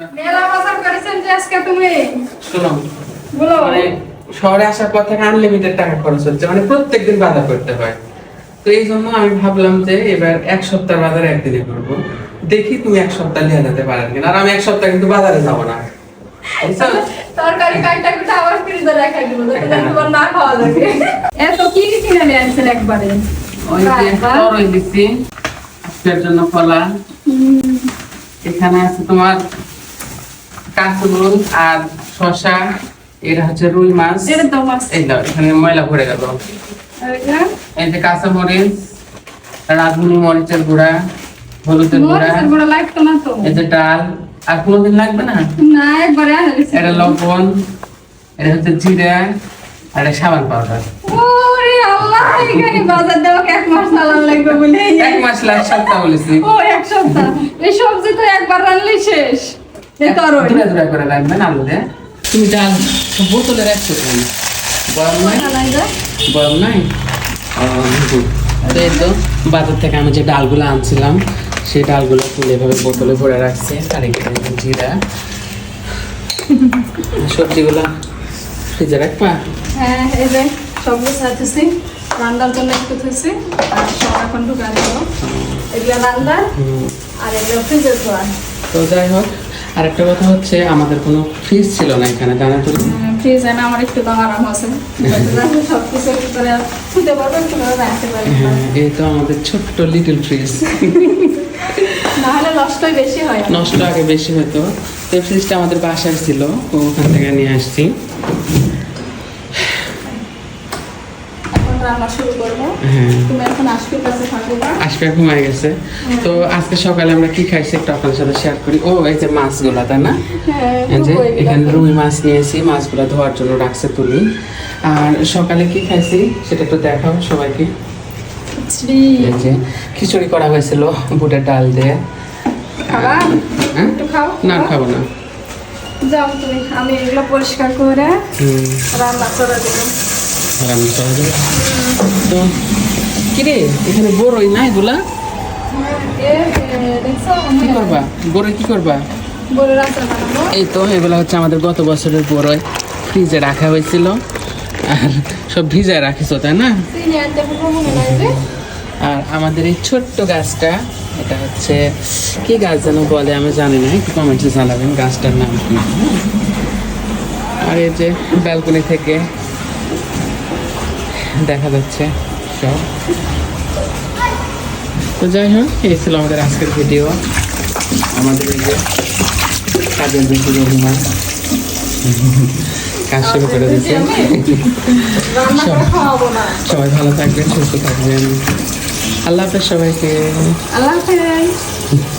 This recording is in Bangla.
মেলা বাজার করেছেন যে আজকে তুমি? শোনো বলো। মানে শহরে আসার পর থেকে আনলিমিটেড টাকা খরচ হচ্ছে মানে প্রত্যেকদিন বাজার করতে হয়। তো এই জন্য আমি ভাবলাম যে এবার এক সপ্তাহ বাজার একদিনে করব। দেখি তুমি এক সপ্তাহ নিয়ে যেতে পারেন কিনা। আর আমি এক সপ্তাহ কিন্তু বাজারে যাব না। তরকারি কাইটা কুটা আবার ফ্রিজে রেখে দিব যাতে তোমার না খাওয়া লাগে। এত কি কি কিনে নিয়ে আনছেন একবারে? ওই যে তরই দিচ্ছি আজকের জন্য ফলা এখানে আছে তোমার কাঁচরুল আর শশা এটা হচ্ছে রুই মাছ। এই দাও এখানে ময়লা ভরে গেল। এই যে কাঁচা মরিচ রাঁধুনি মরিচের গুঁড়া হলুদের গুঁড়া। মরিচের গুঁড়া লাগতো না তো। এই যে ডাল আর কোনোদিন লাগবে না? না একবারে এটা লবণ এটা হচ্ছে জিরা আর এটা সাবান পাউডার। বাজার দেওয়া এক মাস চালান লাগবে বলে এক মাস লাগ সপ্তাহ বলেছি। ও এক সপ্তাহ। এই সবজি তো একবার রানলেই শেষ। দূরে দূরে করে লাগবে না তুমি ডাল বোতলে রাখছো বরং নাই? ও, হুম। তো এই তো বাজার থেকে আমি যে ডালগুলো আনছিলাম সেই ডালগুলো তুলে এভাবে বোতলে ভরে রাখছি আর এখানে জিরা। সবজিগুলো ফ্রিজে রাখবা? হ্যাঁ এই যে সবজি সাথেছি রান্নার জন্য একটু থুছি আর সব এখন ঢুকা দেব। এগুলো রান্নার আর এগুলো ফ্রিজে তো যাই হোক আরেকটা কথা হচ্ছে আমাদের কোনো ফ্রিজ ছিল না এখানে জানা তো? ফ্রিজ এনে আমার একটু আরাম আছে। সব কিছু ভিতরে খুঁজে পারব একটু রাখতে পারব হ্যাঁ এই তো আমাদের ছোট্ট লিটল ফ্রিজ নাহলে নষ্টই বেশি হয়। নষ্ট আগে বেশি হতো। তো ফ্রিজটা আমাদের বাসায় ছিল ওখান থেকে নিয়ে আসছি। এখন রান্না শুরু করব। হ্যাঁ। তুমি এখন আসবে কাছে আজকে ঘুমাই গেছে। তো আজকে সকালে আমরা কি খাইছি একটু আপনার সাথে শেয়ার করি। ও এই যে মাছগুলো তাই না? হ্যাঁ যে। এখানে রুই মাছ নিয়েছি মাছগুলো ধোয়ার জন্য রাখছে তুলি। আর সকালে কি খাইছি সেটা একটু দেখাও সবাইকে। খিচড়ি। করা হয়েছিল বুটের ডাল দিয়ে। হ্যাঁ? না খাব? না। যাও তুমি আমি এগুলো পরিষ্কার করে রান্না করে দেবো। রান্না করা যাবে তো কিরে? এখানে বড়ই না এগুলা কি করবা? বড়ই কি করবা? এই তো, এগুলো হচ্ছে আমাদের গত বছরের বড়ই। ফ্রিজে রাখা হয়েছিল। আর সব ভিজায় রাখিস তাই না? আর আমাদের এই ছোট্ট গাছটা, এটা হচ্ছে, কি গাছ যেন বলে আমি জানি না, একটু কমেন্টে জানাবেন গাছটার নাম কি? আর এই যে ব্যালকনি থেকে দেখা যাচ্ছে। সব তো যাই হোক এই ছিল আমাদের আজকের ভিডিও আমাদের এই যে কাজের বেশি অভিমান কাজ শুরু করে দিচ্ছে। সবাই ভালো থাকবেন সুস্থ থাকবেন। আল্লাহ হাফেজ সবাইকে। আল্লাহ হাফেজ।